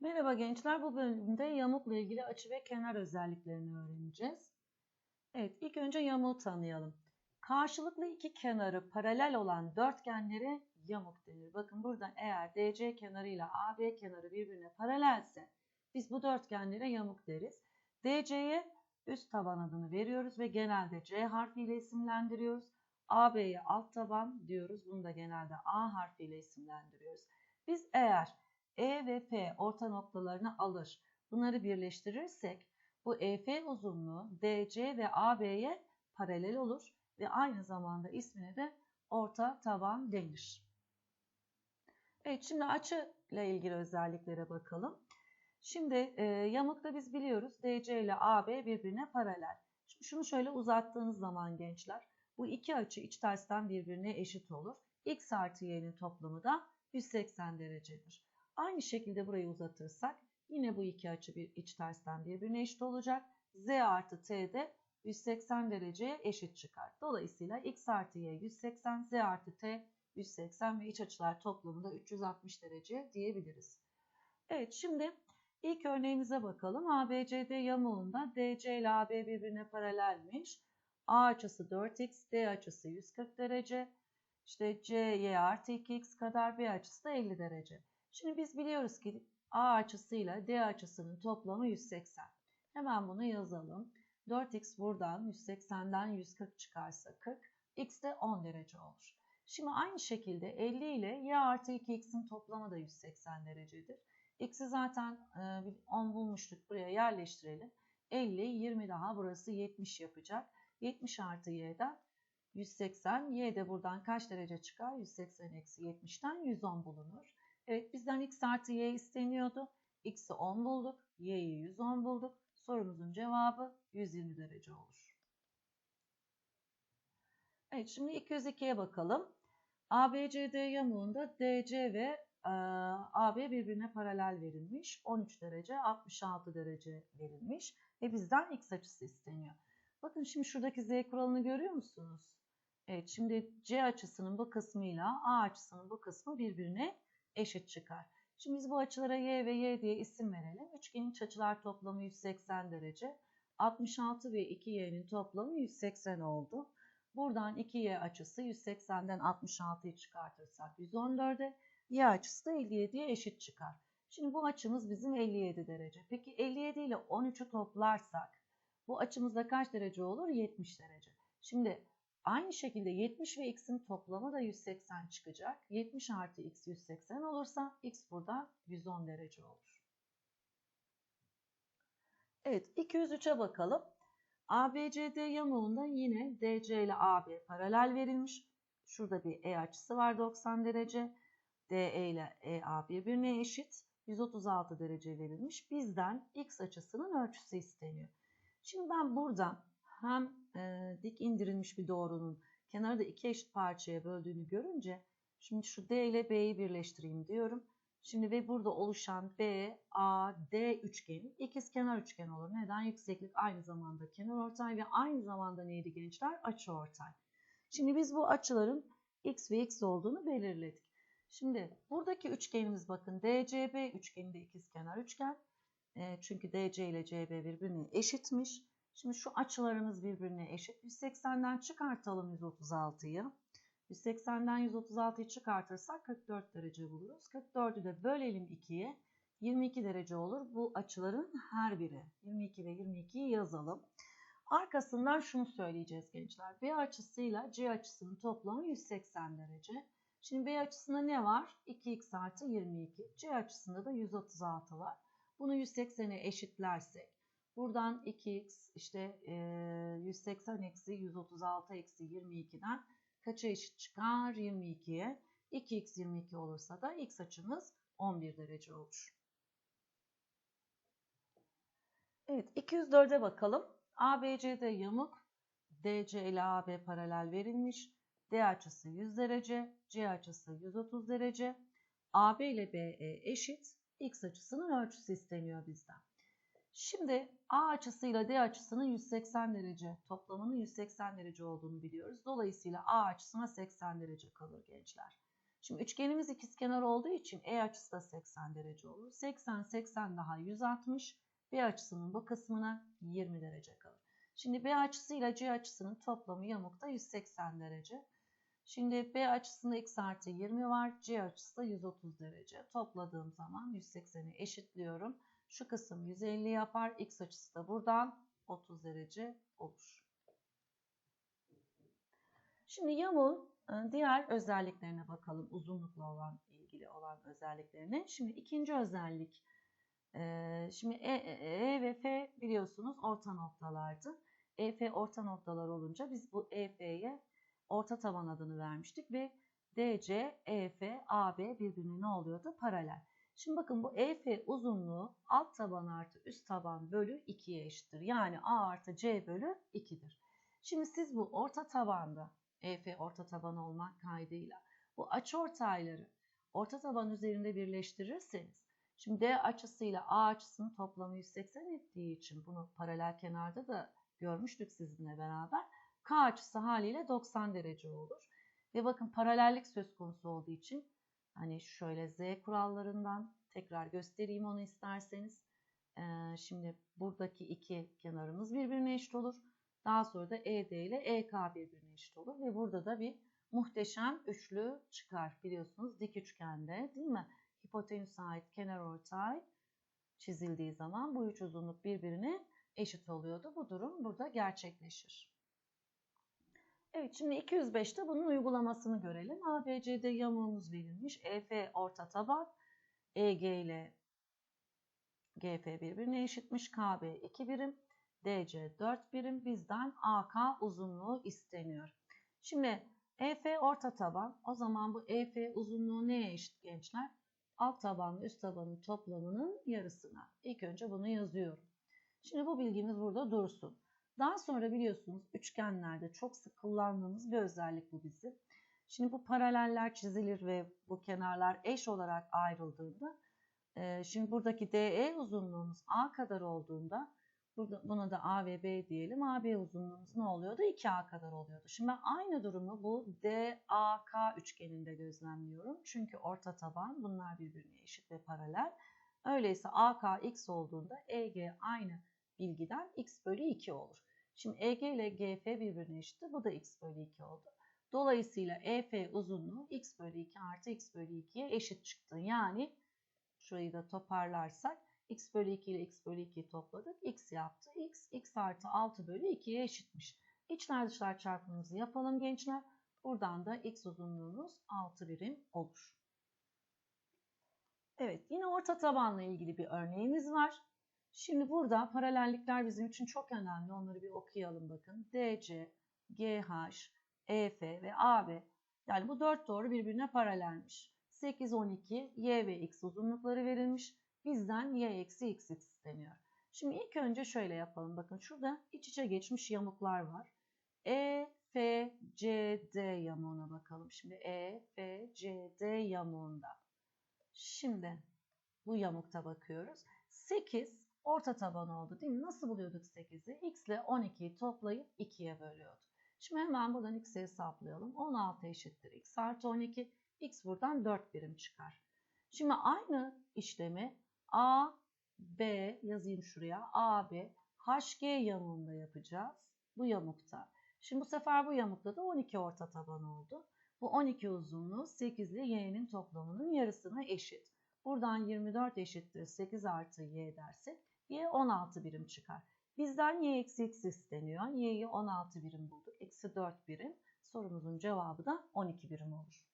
Merhaba gençler, bu bölümde yamukla ilgili açı ve kenar özelliklerini öğreneceğiz. Evet, ilk önce yamuğu tanıyalım. Karşılıklı iki kenarı paralel olan dörtgenlere yamuk denir. Bakın buradan eğer DC kenarıyla AB kenarı birbirine paralelse biz bu dörtgenlere yamuk deriz. DC'ye üst taban adını veriyoruz ve genelde C harfiyle isimlendiriyoruz. AB'ye alt taban diyoruz. Bunu da genelde A harfiyle isimlendiriyoruz. Biz eğer E ve F orta noktalarını alır, bunları birleştirirsek bu EF uzunluğu DC ve AB'ye paralel olur ve aynı zamanda ismine de orta taban denir. Evet şimdi açı ile ilgili özelliklere bakalım. Şimdi e, yamukta biz biliyoruz DC ile AB birbirine paralel. Şimdi şunu şöyle uzattığınız zaman gençler bu iki açı iç tersten birbirine eşit olur. X artı y'nin toplamı da 180 derecedir. Aynı şekilde burayı uzatırsak yine bu iki açı bir iç tersten birbirine eşit olacak. Z artı T de 180 dereceye eşit çıkar. Dolayısıyla X artı Y 180, Z artı T 180 ve iç açılar toplamı da 360 derece diyebiliriz. Evet şimdi ilk örneğimize bakalım. ABCD yamuğunda DC ile AB birbirine paralelmiş. A açısı 4x, D açısı 140 derece. İşte CY artı 2x kadar B açısı da 50 derece. Şimdi biz biliyoruz ki A açısıyla D açısının toplamı 180. Hemen bunu yazalım. 4x buradan 180'den 140 çıkarsa 40. X de 10 derece olur. Şimdi aynı şekilde 50 ile y artı 2x'in toplamı da 180 derecedir. X'i zaten 10 bulmuştuk. Buraya yerleştirelim. 50, 20 daha burası 70 yapacak. 70 artı y'den 180. Y de buradan kaç derece çıkar? 180 eksi 70'ten 110 bulunur. Evet bizden x artı y isteniyordu. X'i 10 bulduk. Y'yi 110 bulduk. Sorumuzun cevabı 120 derece olur. Evet şimdi 202'ye bakalım. ABCD yamuğunda DC ve e, AB birbirine paralel verilmiş. 13 derece 66 derece verilmiş. Ve bizden x açısı isteniyor. Bakın şimdi şuradaki z kuralını görüyor musunuz? Evet şimdi C açısının bu kısmıyla A açısının bu kısmı birbirine eşit çıkar. Şimdi biz bu açılara y ve y diye isim verelim. Üçgenin açılar toplamı 180 derece. 66 ve 2y'nin toplamı 180 oldu. Buradan 2y açısı 180'den 66'yı çıkartırsak 114'e, y açısı da 57'ye eşit çıkar. Şimdi bu açımız bizim 57 derece. Peki 57 ile 13'ü toplarsak bu açımızda kaç derece olur? 70 derece. Şimdi Aynı şekilde 70 ve x'in toplamı da 180 çıkacak. 70 artı x 180 olursa x burada 110 derece olur. Evet 203'e bakalım. ABCD yamuğunda yine DC ile AB paralel verilmiş. Şurada bir E açısı var 90 derece. DE ile EA birbirine eşit. 136 derece verilmiş. Bizden x açısının ölçüsü isteniyor. Şimdi ben buradan hem e, dik indirilmiş bir doğrunun kenarı da iki eşit parçaya böldüğünü görünce şimdi şu D ile B'yi birleştireyim diyorum. Şimdi ve burada oluşan B, A, D üçgeni ikiz kenar üçgen olur. Neden? Yükseklik aynı zamanda kenar ortay ve aynı zamanda neydi gençler? Açı ortay. Şimdi biz bu açıların x ve x olduğunu belirledik. Şimdi buradaki üçgenimiz bakın DCB üçgeni de ikiz kenar üçgen. E, çünkü DC ile CB birbirine eşitmiş. Şimdi şu açılarımız birbirine eşit. 180'den çıkartalım 136'yı. 180'den 136'yı çıkartırsak 44 derece buluruz. 44'ü de bölelim 2'ye. 22 derece olur. Bu açıların her biri. 22 ve 22'yi yazalım. Arkasından şunu söyleyeceğiz gençler. B açısıyla C açısının toplamı 180 derece. Şimdi B açısında ne var? 2x artı 22. C açısında da 136 var. Bunu 180'e eşitlersek Buradan 2x işte e, 180 eksi 136 eksi 22'den kaça eşit çıkar? 22'ye. 2x 22 olursa da x açımız 11 derece olur. Evet 204'e bakalım. ABCD yamuk. DC ile AB paralel verilmiş. D açısı 100 derece. C açısı 130 derece. AB ile BE eşit. X açısının ölçüsü isteniyor bizden. Şimdi A açısıyla D açısının 180 derece toplamının 180 derece olduğunu biliyoruz. Dolayısıyla A açısına 80 derece kalır gençler. Şimdi üçgenimiz ikizkenar olduğu için E açısı da 80 derece olur. 80, 80 daha 160. B açısının bu kısmına 20 derece kalır. Şimdi B açısıyla C açısının toplamı yamukta 180 derece. Şimdi B açısında x artı 20 var. C açısı da 130 derece. Topladığım zaman 180'i eşitliyorum. Şu kısım 150 yapar. X açısı da buradan 30 derece olur. Şimdi yamuğun e, diğer özelliklerine bakalım. Uzunlukla olan ilgili olan özelliklerine. Şimdi ikinci özellik. e, Şimdi E, E ve F biliyorsunuz orta noktalardı. EF orta noktalar olunca biz bu EF'ye orta taban adını vermiştik ve DC, EF, AB birbirine ne oluyordu? Paralel. Şimdi bakın bu EF uzunluğu alt taban artı üst taban bölü 2'ye eşittir. Yani A artı C bölü 2'dir. Şimdi siz bu orta tabanda EF orta taban olmak kaydıyla bu açıortayları orta taban üzerinde birleştirirseniz şimdi D açısıyla A açısının toplamı 180 ettiği için bunu paralel kenarda da görmüştük sizinle beraber. K açısı haliyle 90 derece olur. Ve bakın paralellik söz konusu olduğu için hani şöyle Z kurallarından tekrar göstereyim onu isterseniz. Ee, şimdi buradaki iki kenarımız birbirine eşit olur. Daha sonra da ED ile EK birbirine eşit olur. Ve burada da bir muhteşem üçlü çıkar biliyorsunuz dik üçgende değil mi? Hipotenüse ait kenar ortay çizildiği zaman bu üç uzunluk birbirine eşit oluyordu. Bu durum burada gerçekleşir. Evet şimdi 205'te bunun uygulamasını görelim. ABCD yamuğumuz verilmiş. EF orta taban. EG ile GF birbirine eşitmiş. KB 2 birim. DC 4 birim. Bizden AK uzunluğu isteniyor. Şimdi EF orta taban. O zaman bu EF uzunluğu neye eşit gençler? Alt tabanla üst tabanın toplamının yarısına. İlk önce bunu yazıyorum. Şimdi bu bilgimiz burada dursun. Daha sonra biliyorsunuz üçgenlerde çok sık kullandığımız bir özellik bu bizim. Şimdi bu paraleller çizilir ve bu kenarlar eş olarak ayrıldığında e, şimdi buradaki DE uzunluğumuz A kadar olduğunda burada, buna da A ve B diyelim. AB uzunluğumuz ne oluyordu? 2A kadar oluyordu. Şimdi ben aynı durumu bu DAK üçgeninde gözlemliyorum. Çünkü orta taban bunlar birbirine eşit ve paralel. Öyleyse AK x olduğunda EG aynı bilgiden x bölü 2 olur. Şimdi EG ile GF birbirine eşitti. Bu da x bölü 2 oldu. Dolayısıyla EF uzunluğu x bölü 2 artı x bölü 2'ye eşit çıktı. Yani şurayı da toparlarsak x bölü 2 ile x bölü 2'yi topladık. x yaptı. x, x artı 6 bölü 2'ye eşitmiş. İçler dışlar çarpımımızı yapalım gençler. Buradan da x uzunluğumuz 6 birim olur. Evet yine orta tabanla ilgili bir örneğimiz var. Şimdi burada paralellikler bizim için çok önemli. Onları bir okuyalım bakın. DC, GH, EF ve AB. Yani bu dört doğru birbirine paralelmiş. 8, 12, Y ve X uzunlukları verilmiş. Bizden Y eksi X isteniyor. Şimdi ilk önce şöyle yapalım. Bakın şurada iç içe geçmiş yamuklar var. E, F, C, D yamuğuna bakalım. Şimdi E, F, C, D yamuğunda. Şimdi bu yamukta bakıyoruz. 8 orta taban oldu değil mi? Nasıl buluyorduk 8'i? X ile 12'yi toplayıp 2'ye bölüyorduk. Şimdi hemen buradan x'i hesaplayalım. 16 eşittir x artı 12. x buradan 4 birim çıkar. Şimdi aynı işlemi A, B yazayım şuraya. A, B, HG yamuğunda yapacağız. Bu yamukta. Şimdi bu sefer bu yamukta da 12 orta taban oldu. Bu 12 uzunluğu 8 ile y'nin toplamının yarısına eşit. Buradan 24 eşittir 8 artı y dersek y 16 birim çıkar. Bizden y eksi x isteniyor. y'yi 16 birim bulduk. Eksi 4 birim. Sorumuzun cevabı da 12 birim olur.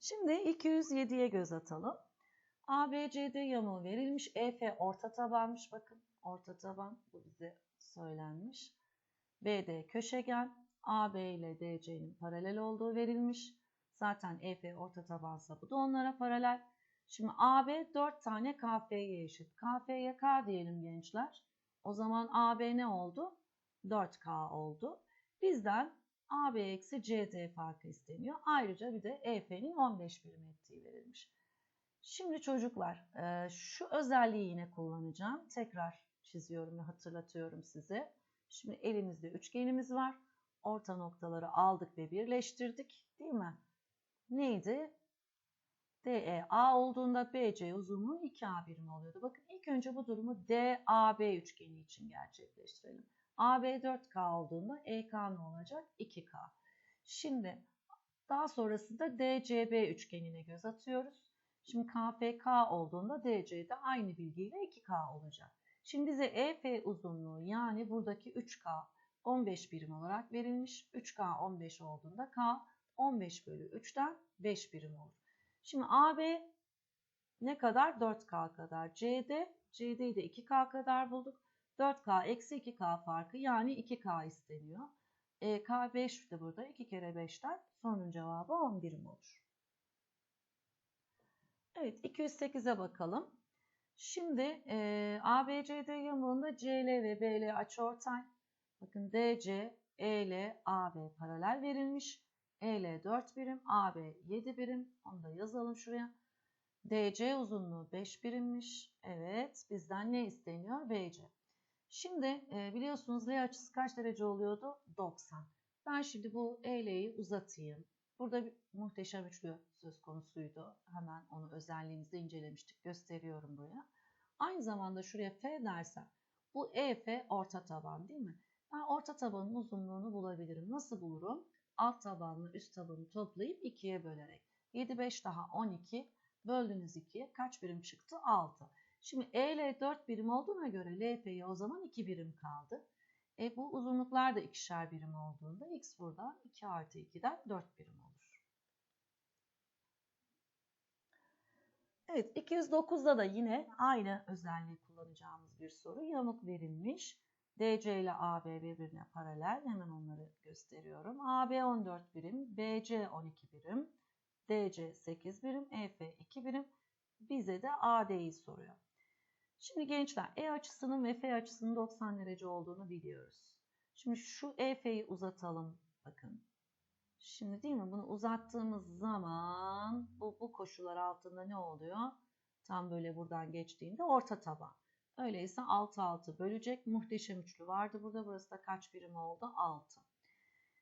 Şimdi 207'ye göz atalım. ABCD yamuğu verilmiş. EF orta tabanmış. Bakın orta taban bu bize söylenmiş. BD köşegen. AB ile DC'nin paralel olduğu verilmiş. Zaten EF orta tabansa bu da onlara paralel. Şimdi AB 4 tane KF'ye eşit. KF'ye K diyelim gençler. O zaman AB ne oldu? 4K oldu. Bizden AB eksi CD farkı isteniyor. Ayrıca bir de EF'nin 15 birim ettiği verilmiş. Şimdi çocuklar şu özelliği yine kullanacağım. Tekrar çiziyorum ve hatırlatıyorum size. Şimdi elimizde üçgenimiz var. orta noktaları aldık ve birleştirdik değil mi? Neydi? DE A olduğunda BC uzunluğu 2A birim oluyordu. Bakın ilk önce bu durumu DAB üçgeni için gerçekleştirelim. AB 4K olduğunda EK ne olacak? 2K. Şimdi daha sonrasında DCB üçgenine göz atıyoruz. Şimdi KFK olduğunda DC'de aynı bilgiyle 2K olacak. Şimdi bize EF uzunluğu yani buradaki 3K 15 birim olarak verilmiş. 3K 15 olduğunda K 15 bölü 3'ten 5 birim olur. Şimdi AB ne kadar? 4K kadar. CD, CD'yi de 2K kadar bulduk. 4K eksi 2K farkı yani 2K isteniyor. E, K 5 de burada. 2 kere 5'ten sorunun cevabı 10 birim olur. Evet 208'e bakalım. Şimdi e, ABCD yamağında CL ve BL açıortay. Bakın DC, EL, AB paralel verilmiş. EL 4 birim, AB 7 birim. Onu da yazalım şuraya. DC uzunluğu 5 birimmiş. Evet, bizden ne isteniyor? BC. Şimdi e, biliyorsunuz L açısı kaç derece oluyordu? 90. Ben şimdi bu EL'yi uzatayım. Burada bir muhteşem üçlü söz konusuydu. Hemen onu özelliğimizde incelemiştik. Gösteriyorum buraya. Aynı zamanda şuraya F dersem bu EF orta taban değil mi? Ben orta tabanın uzunluğunu bulabilirim. Nasıl bulurum? Alt tabanla üst tabanı toplayıp 2'ye bölerek. 7, 5 daha 12. Böldünüz 2'ye. Kaç birim çıktı? 6. Şimdi EL 4 birim olduğuna göre LF'ye o zaman 2 birim kaldı. E bu uzunluklar da ikişer birim olduğunda x burada 2 artı 2'den 4 birim olur. Evet 209'da da yine aynı özelliği kullanacağımız bir soru. Yamuk verilmiş. DC ile AB birbirine paralel. Hemen onları gösteriyorum. AB 14 birim, BC 12 birim, DC 8 birim, EF 2 birim. Bize de AD'yi soruyor. Şimdi gençler E açısının ve F açısının 90 derece olduğunu biliyoruz. Şimdi şu EF'yi uzatalım. Bakın. Şimdi değil mi bunu uzattığımız zaman bu, bu koşullar altında ne oluyor? Tam böyle buradan geçtiğinde orta taban. Öyleyse 6 6 bölecek. Muhteşem üçlü vardı burada. Burası da kaç birim oldu? 6.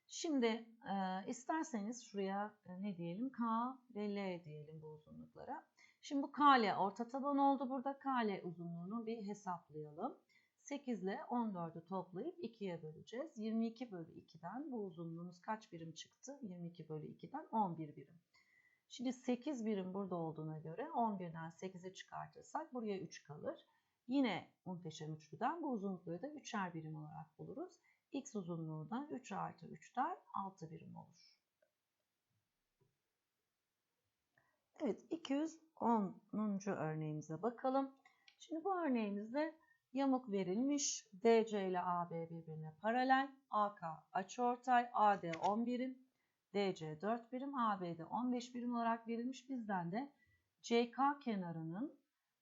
Şimdi e, isterseniz şuraya e, ne diyelim? K ve L diyelim bu uzunluklara. Şimdi bu KL orta taban oldu burada. KL uzunluğunu bir hesaplayalım. 8 ile 14'ü toplayıp 2'ye böleceğiz. 22 bölü 2'den bu uzunluğumuz kaç birim çıktı? 22 bölü 2'den 11 birim. Şimdi 8 birim burada olduğuna göre 11'den 8'i çıkartırsak buraya 3 kalır. Yine muhteşem üçlüden bu uzunlukları da 3'er birim olarak buluruz. X uzunluğu da 3 artı 3'ten 6 birim olur. Evet 210. örneğimize bakalım. Şimdi bu örneğimizde yamuk verilmiş. DC ile AB birbirine paralel. AK açıortay. AD 10 birim. DC 4 birim. AB'de 15 birim olarak verilmiş. Bizden de CK kenarının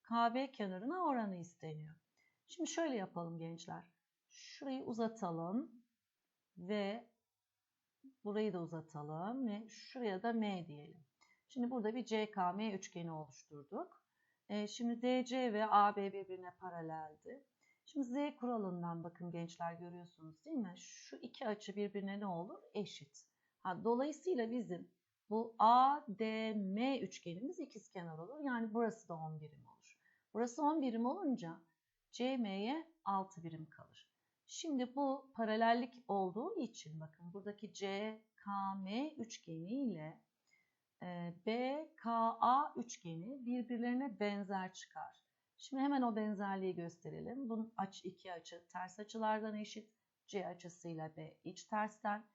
KB kenarına oranı isteniyor. Şimdi şöyle yapalım gençler. Şurayı uzatalım ve burayı da uzatalım ve şuraya da M diyelim. Şimdi burada bir CKM üçgeni oluşturduk. E, şimdi DC ve AB birbirine paraleldi. Şimdi Z kuralından bakın gençler görüyorsunuz değil mi? Şu iki açı birbirine ne olur? Eşit. Ha, dolayısıyla bizim bu ADM üçgenimiz ikizkenar olur. Yani burası da 10 birim olur. Burası 10 birim olunca CM'ye 6 birim kalır. Şimdi bu paralellik olduğu için bakın buradaki CKM üçgeni ile BKA üçgeni birbirlerine benzer çıkar. Şimdi hemen o benzerliği gösterelim. Bunun aç iki açı ters açılardan eşit. C açısıyla B iç tersten.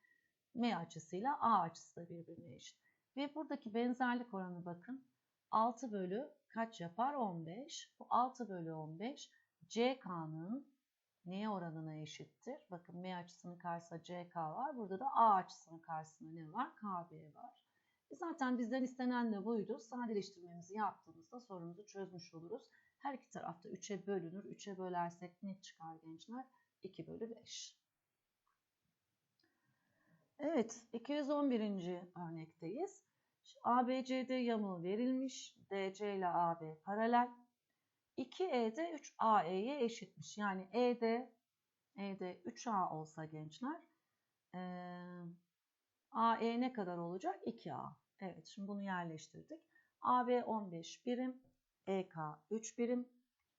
M açısıyla A açısı da birbirine eşit. Ve buradaki benzerlik oranı bakın. 6 bölü kaç yapar? 15. Bu 6 bölü 15 CK'nın neye oranına eşittir? Bakın M açısının karşısında CK var. Burada da A açısının karşısında ne var? KB var. E zaten bizden istenen de buydu. Sadeleştirmemizi yaptığımızda sorumuzu çözmüş oluruz. Her iki tarafta 3'e bölünür. 3'e bölersek ne çıkar gençler? 2 bölü 5. Evet, 211. örnekteyiz. ABCD yamuğu verilmiş. DC ile AB paralel. 2ED 3AE'ye eşitmiş. Yani ED, ED 3A olsa gençler Ee, AE ne kadar olacak? 2A. Evet şimdi bunu yerleştirdik. AB 15 birim, EK 3 birim,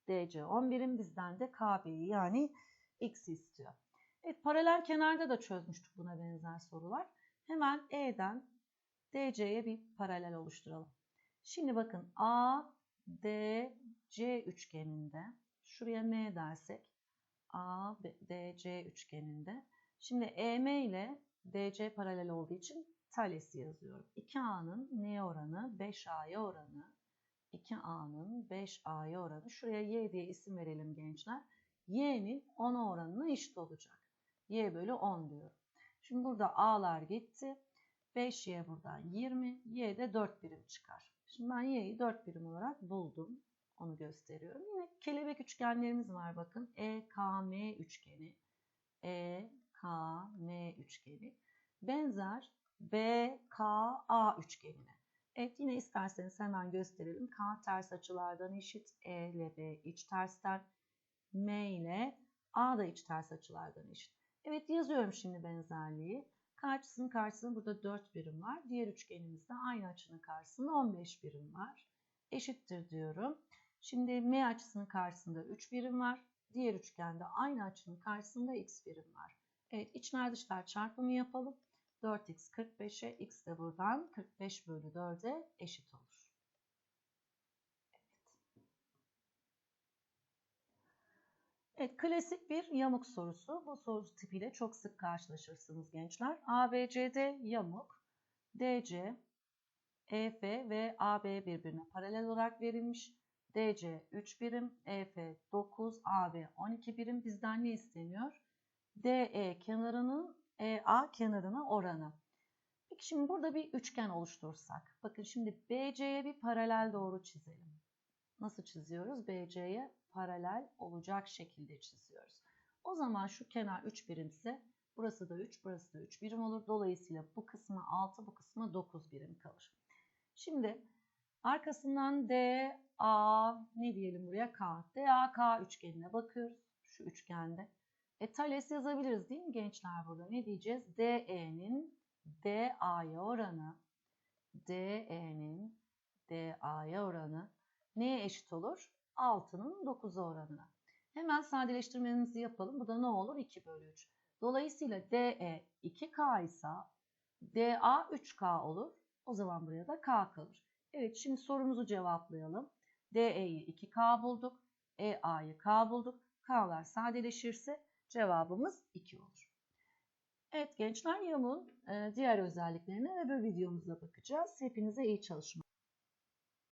DC 10 birim. Bizden de KB'yi yani X istiyor. Evet paralel kenarda da çözmüştük buna benzer sorular. Hemen E'den DC'ye bir paralel oluşturalım. Şimdi bakın A, D, C üçgeninde şuraya M dersek A, D, C üçgeninde. Şimdi EM ile DC paralel olduğu için Thales'i yazıyorum. 2A'nın neye oranı? 5A'ya oranı. 2A'nın 5A'ya oranı. Şuraya Y diye isim verelim gençler. Y'nin 10'a oranına eşit olacak. Y bölü 10 diyorum. Şimdi burada A'lar gitti. 5Y buradan 20. Y de 4 birim çıkar. Şimdi ben Y'yi 4 birim olarak buldum. Onu gösteriyorum. Yine kelebek üçgenlerimiz var bakın. EKM üçgeni. EKM üçgeni. Benzer BKA üçgenine. Evet yine isterseniz hemen gösterelim. K ters açılardan eşit. E ile B iç tersten. M ile A da iç ters açılardan eşit. Evet yazıyorum şimdi benzerliği. Karşısının karşısında burada 4 birim var. Diğer üçgenimizde aynı açının karşısında 15 birim var. Eşittir diyorum. Şimdi M açısının karşısında 3 birim var. Diğer üçgende aynı açının karşısında x birim var. Evet içler dışlar çarpımı yapalım. 4x 45'e x de buradan 45 bölü 4'e eşit olur. Evet, klasik bir yamuk sorusu. Bu soru tipiyle çok sık karşılaşırsınız gençler. ABCD yamuk, DC, EF ve AB birbirine paralel olarak verilmiş. DC 3 birim, EF 9, AB 12 birim. Bizden ne isteniyor? DE kenarının EA kenarına oranı. Peki şimdi burada bir üçgen oluştursak. Bakın şimdi BC'ye bir paralel doğru çizelim. Nasıl çiziyoruz? BC'ye paralel olacak şekilde çiziyoruz. O zaman şu kenar 3 birimse burası da 3, burası da 3 birim olur. Dolayısıyla bu kısmı 6, bu kısmı 9 birim kalır. Şimdi arkasından DA ne diyelim buraya K. DAK üçgenine bakıyoruz. Şu üçgende. E Thales yazabiliriz değil mi gençler burada? Ne diyeceğiz? DE'nin DA'ya oranı DE'nin DA'ya oranı neye eşit olur? 6'nın 9'a oranına. Hemen sadeleştirmemizi yapalım. Bu da ne olur? 2 bölü 3. Dolayısıyla DE 2K ise DA 3K olur. O zaman buraya da K kalır. Evet şimdi sorumuzu cevaplayalım. DE'yi 2K bulduk. EA'yı K bulduk. K'lar sadeleşirse cevabımız 2 olur. Evet gençler yamuğun diğer özelliklerine ve bu videomuzda bakacağız. Hepinize iyi çalışmalar.